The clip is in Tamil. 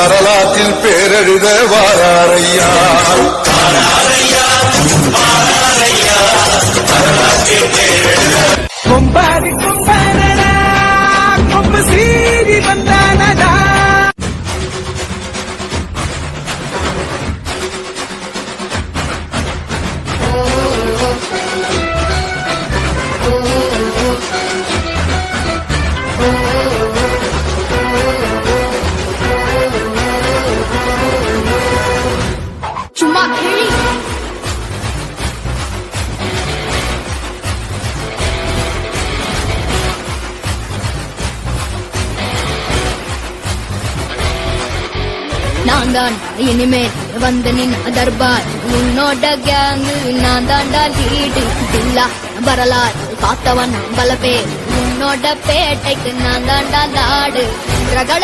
வரலாற்றில் பேரெழுத வாராரையா. கொம்பாதி நான் தான் இனிமேல் வந்து நின் தர்பார் உன்னோட கேங்கு நான் தாண்டா லீடு இல்லா வரலார் காத்தவன் பல பேர். உன்னோட பேட்டைக்கு நான் தாண்டா லாடு ரகட